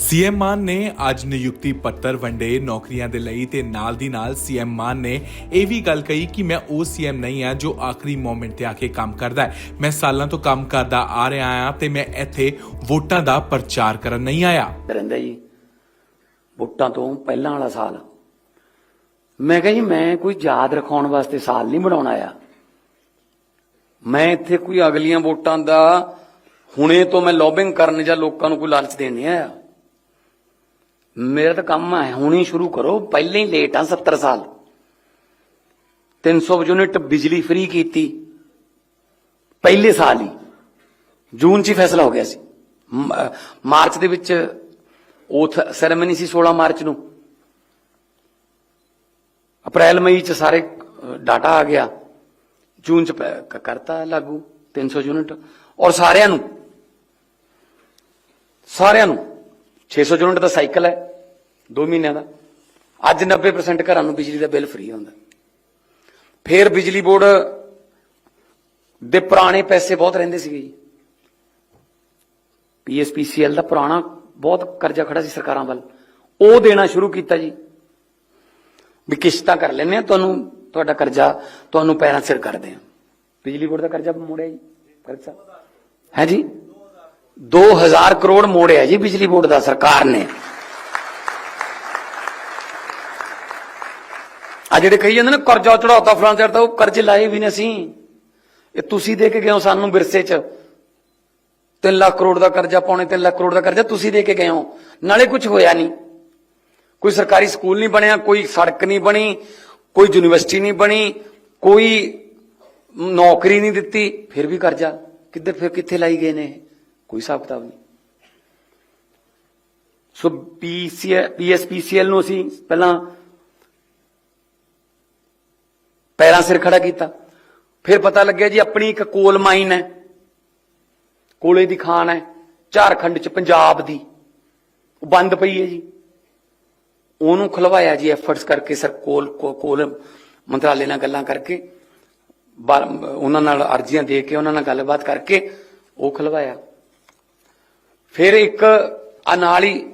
CM ਮਾਨ ਨੇ ਅੱਜ ਨਿਯੁਕਤੀ ਪੱਤਰ ਵੰਡੇ ਨੌਕਰੀਆਂ ਦੇ ਲਈ ਤੇ ਨਾਲ ਦੀ ਨਾਲ ਸੀਐਮ ਮਾਨ ਨੇ ਇਹ ਵੀ ਗੱਲ ਕਹੀ ਕਿ ਮੈਂ ਉਹ ਸੀਐਮ ਨਹੀਂ ਆ ਜੋ ਆਖਰੀ ਮੋਮੈਂਟ ਤੇ ਆ ਕੇ ਕੰਮ ਕਰਦਾ ਹੈ। ਮੈਂ ਸਾਲਾਂ ਤੋਂ ਕੰਮ ਕਰਦਾ ਆ ਰਿਹਾ ਆ ਤੇ ਮੈਂ ਇੱਥੇ ਵੋਟਾਂ ਦਾ ਪ੍ਰਚਾਰ ਕਰਨ ਨਹੀਂ ਆਇਆ। ਰਹਿੰਦਾ ਜੀ, ਵੋਟਾਂ ਤੋਂ ਪਹਿਲਾਂ ਵਾਲਾ ਸਾਲ। ਮੈਂ ਕਿਹਾ ਜੀ, ਮੈਂ ਕੋਈ ਯਾਦ ਰਖਾਉਣ ਵਾਸਤੇ ਸਾਲ ਨਹੀਂ ਬਣਾਉਣਾ ਆ ਮੈਂ ਇੱਥੇ ਕੋਈ ਅਗਲੀਆਂ ਵੋਟਾਂ ਦਾ ਹੁਣੇ ਤੋਂ ਮੈਂ ਲੌਬਿੰਗ ਕਰਨ ਜਾਂ ਲੋਕਾਂ ਨੂੰ ਕੋਈ ਲਾਲਚ ਦੇਣ ਨਹੀਂ ਆਇਆ। ਮੇਰਾ ਤਾਂ ਕੰਮ ਹੈ, ਹੁਣੇ ਸ਼ੁਰੂ ਕਰੋ, ਪਹਿਲਾਂ ਹੀ ਲੇਟ ਆ 70 ਸਾਲ। 300 ਯੂਨਿਟ ਬਿਜਲੀ ਫ੍ਰੀ ਕੀਤੀ, ਪਹਿਲੇ ਸਾਲ ਹੀ। ਜੂਨ 'ਚ ਹੀ ਫੈਸਲਾ ਹੋ ਗਿਆ ਸੀ। ਮਾਰਚ ਦੇ ਵਿੱਚ ਓਥ ਸੈਰੇਮਨੀ ਸੀ 16 ਮਾਰਚ ਨੂੰ। ਅਪ੍ਰੈਲ, ਮਈ 'ਚ ਸਾਰੇ ਡਾਟਾ ਆ ਗਿਆ। ਜੂਨ 'ਚ ਕਰਤਾ ਲਾਗੂ 300 ਯੂਨਿਟ। ਔਰ ਸਾਰਿਆਂ ਨੂੰ ਸਾਰਿਆਂ ਨੂੰ 600 ਯੂਨਿਟ ਦਾ ਸਾਈਕਲ ਹੈ 2 ਮਹੀਨਿਆਂ ਦਾ। ਅੱਜ 90% ਘਰਾਂ ਨੂੰ ਬਿਜਲੀ ਦਾ ਬਿੱਲ ਫ੍ਰੀ ਹੁੰਦਾ। ਫਿਰ ਬਿਜਲੀ ਬੋਰਡ ਦੇ ਪੁਰਾਣੇ ਪੈਸੇ ਬਹੁਤ ਰਹਿੰਦੇ ਸੀਗੇ ਜੀ। ਪੀਐਸਪੀਸੀਐਲ ਦਾ ਪੁਰਾਣਾ ਬਹੁਤ ਕਰਜ਼ਾ ਖੜਾ ਸੀ ਸਰਕਾਰਾਂ ਵੱਲ। ਉਹ ਦੇਣਾ ਸ਼ੁਰੂ ਕੀਤਾ ਜੀ। ਵੀ ਕਿਸ਼ਤਾਂ ਕਰ ਲੈਂਦੇ ਆ ਤੁਹਾਨੂੰ ਤੁਹਾਡਾ ਕਰਜ਼ਾ, ਤੁਹਾਨੂੰ ਪੈਰਾਂ ਸਿਰ ਕਰਦੇ ਆ ਬਿਜਲੀ ਬੋਰਡ ਦਾ ਕਰਜ਼ਾ ਮੋੜਿਆ ਜੀ, ਕਰਜ਼ਾ। ਹੈ ਜੀ? 2000 ਕਰੋੜ ਮੋੜਿਆ ਜੀ ਬਿਜਲੀ ਬੋਰਡ ਦਾ, ਸਰਕਾਰ ਨੇ। ਆ ਜਿਹੜੇ ਕਹੀ ਜਾਂਦੇ ਨੇ, ਕਰਜ਼ਾ ਚੜਾਉਤਾ ਫਲਾਂ ਚੜਤਾ ਉਹ ਕਰਜ਼ੇ ਲਾਏ ਵੀ ਨੇ ਅਸੀਂ। ਇਹ ਤੁਸੀਂ ਦੇ ਕੇ ਗਏ ਹੋ ਸਾਨੂੰ ਵਿਰਸੇ 'ਚ। 3 ਲੱਖ ਕਰੋੜ ਦਾ ਕਰਜ਼ਾ ਪਾਉਣੇ 3 ਲੱਖ ਕਰੋੜ ਦਾ ਕਰਜ਼ਾ ਤੁਸੀਂ ਦੇ ਕੇ ਗਏ ਹੋ। ਨਾਲੇ ਕੁਝ ਹੋਇਆ ਨਹੀਂ। ਕੋਈ ਸਰਕਾਰੀ ਸਕੂਲ ਨਹੀਂ ਬਣਿਆ, ਕੋਈ ਸੜਕ ਨਹੀਂ ਬਣੀ, ਕੋਈ ਯੂਨੀਵਰਸਿਟੀ ਨਹੀਂ ਬਣੀ, ਕੋਈ ਨੌਕਰੀ ਨਹੀਂ ਦਿੱਤੀ, ਫਿਰ ਵੀ ਕਰਜ਼ਾ। ਕਿੱਧਰ, ਫਿਰ ਕਿੱਥੇ ਲਾਈ ਗਏ ਨੇ ਕੋਈ ਹਿਸਾਬ ਕਿਤਾਬ ਨਹੀਂ। ਸੋ ਪੀਸੀ ਪੀਐਸਪੀਸੀਐਲ ਨੂੰ ਅਸੀਂ ਪਹਿਲਾਂ ਪੈਰਾਂ ਸਿਰ ਖੜਾ ਕੀਤਾ। ਫਿਰ ਪਤਾ ਲੱਗਿਆ ਜੀ ਆਪਣੀ ਇੱਕ ਕੋਲ ਮਾਈਨ ਹੈ। ਕੋਲੇ ਦੀ ਖਾਨ ਹੈ। ਝਾਰਖੰਡ ਚ ਪੰਜਾਬ ਦੀ। ਉਹ ਬੰਦ ਪਈ ਹੈ ਜੀ। ਉਹਨੂੰ ਖਲਵਾਇਆ ਜੀ ਐਫਰਟਸ ਕਰਕੇ ਸਰ ਕੋਲ ਕੋਲ ਮੰਤਰਾਲੇ ਨਾਲ ਗੱਲਾਂ ਕਰਕੇ। ਬਾ- ਉਹਨਾਂ ਨਾਲ ਅਰਜ਼ੀਆਂ ਦੇ ਕੇ, ਉਹਨਾਂ ਨਾਲ ਗੱਲਬਾਤ ਕਰਕੇ ਉਹ ਖਲਵਾਇਆ। ਫਿਰ ਇੱਕ ਆ ਹੀ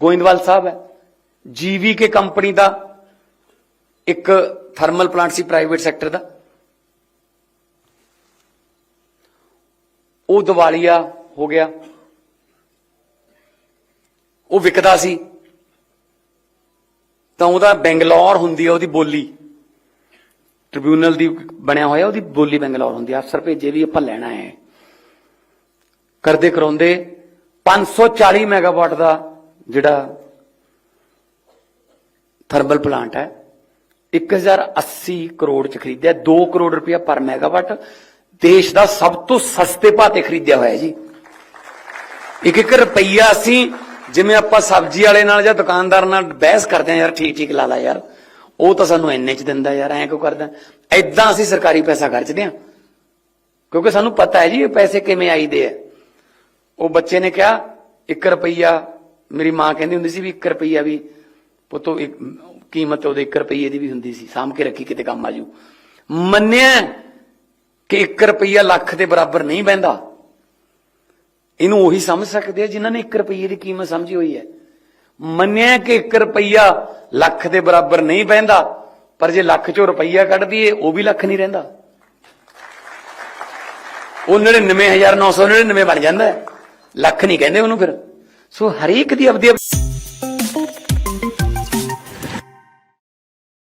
ਗੋਇੰਦਵਾਲ ਸਾਹਿਬ ਹੈ ਜੀਵੀਕੇ ਕੰਪਨੀ ਦਾ ਇੱਕ ਥਰਮਲ ਪਲਾਂਟ ਸੀ ਪ੍ਰਾਈਵੇਟ ਸੈਕਟਰ ਦਾ। ਉਹ ਦਿਵਾਲੀਆ ਹੋ ਗਿਆ। ਉਹ ਵਿਕਦਾ ਸੀ। ਤਾਂ ਉਹਦਾ ਬੈਂਗਲੌਰ ਹੁੰਦੀ ਹੈ ਉਹਦੀ ਬੋਲੀ। ਟ੍ਰਿਬਿਊਨਲ ਦੀ ਬਣਿਆ ਹੋਇਆ ਉਹਦੀ ਬੋਲੀ ਬੈਂਗਲੌਰ ਹੁੰਦੀ ਹੈ ਅਫਸਰ ਭੇਜੇ ਵੀ ਆਪਾਂ ਲੈਣਾ ਹੈ ਕਰਦੇ ਕਰਾਉਂਦੇ 540 ਮੈਗਾਵਾਟ ਦਾ ਜਿਹੜਾ ਥਰਮਲ ਪਲਾਂਟ ਹੈ 1080 ਕਰੋੜ ਚ ਖਰੀਦਿਆ 2 ਕਰੋੜ ਰੁਪਇਆ ਪਰ ਮੈਗਾਵਾਟ। ਦੇਸ਼ ਦਾ ਸਭ ਤੋਂ ਸਸਤੇ ਭਾਅ ਤੇ ਖਰੀਦਿਆ ਹੋਇਆ ਜੀ। ਇੱਕ ਇੱਕ ਰੁਪਈਆ ਅਸੀਂ ਜਿਵੇਂ ਆਪਾਂ ਸਬਜ਼ੀ ਵਾਲੇ ਨਾਲ ਜਾਂ ਦੁਕਾਨਦਾਰ ਨਾਲ ਬਹਿਸ ਕਰਦੇ ਆ ਯਾਰ ਠੀਕ ਠੀਕ ਲਾ ਲਾ ਯਾਰ। ਉਹ ਤਾਂ ਸਾਨੂੰ ਇੰਨੇ ਚ ਦਿੰਦਾ ਯਾਰ, ਐਂ ਕਿਉਂ ਕਰਦਾ? ਐਦਾਂ ਅਸੀਂ ਸਰਕਾਰੀ ਪੈਸਾ ਖਰਚਦੇ ਆ ਕਿਉਂਕਿ ਸਾਨੂੰ ਪਤਾ ਹੈ ਜੀ ਇਹ ਪੈਸੇ ਕਿਵੇਂ ਆਈਦੇ ਆ। ਉਹ ਬੱਚੇ ਨੇ ਕਿਹਾ 1 ਰੁਪਈਆ, ਮੇਰੀ ਮਾਂ ਕਹਿੰਦੀ ਹੁੰਦੀ ਸੀ ਵੀ 1 ਰੁਪਈਆ ਵੀ, ਪੁੱਤੋ, ਇੱਕ ਕੀਮਤ ਉਹਦੇ 1 ਰੁਪਈਏ ਦੀ ਵੀ ਹੁੰਦੀ ਸੀ, ਸਾਂਭ ਕੇ ਰੱਖੀ, ਕਿਤੇ ਕੰਮ ਆਜੂ। ਮੰਨਿਆ ਕਿ 1 ਰੁਪਈਆ ਲੱਖ ਦੇ ਬਰਾਬਰ ਨਹੀਂ ਬਹਿੰਦਾ। ਇਹਨੂੰ ਉਹੀ ਸਮਝ ਸਕਦੇ ਆ ਜਿਨ੍ਹਾਂ ਨੇ 1 ਰੁਪਈਏ ਦੀ ਕੀਮਤ ਸਮਝੀ ਹੋਈ ਹੈ। ਮੰਨਿਆ ਕਿ 1 ਰੁਪਈਆ ਲੱਖ ਦੇ ਬਰਾਬਰ ਨਹੀਂ ਬਹਿੰਦਾ, ਪਰ ਜੇ ਲੱਖ ਚੋਂ ਰੁਪਈਆ ਕੱਢ ਦਈਏ, ਉਹ ਵੀ ਲੱਖ ਨਹੀਂ ਰਹਿੰਦਾ। ਉਹ 99999 ਬਣ ਜਾਂਦਾ ਹੈ। ਲੱਖ ਨਹੀਂ ਕਹਿੰਦੇ ਉਹਨੂੰ ਫਿਰ। ਸੋ ਹਰੇਕ ਦੀ ਆਪਦੀ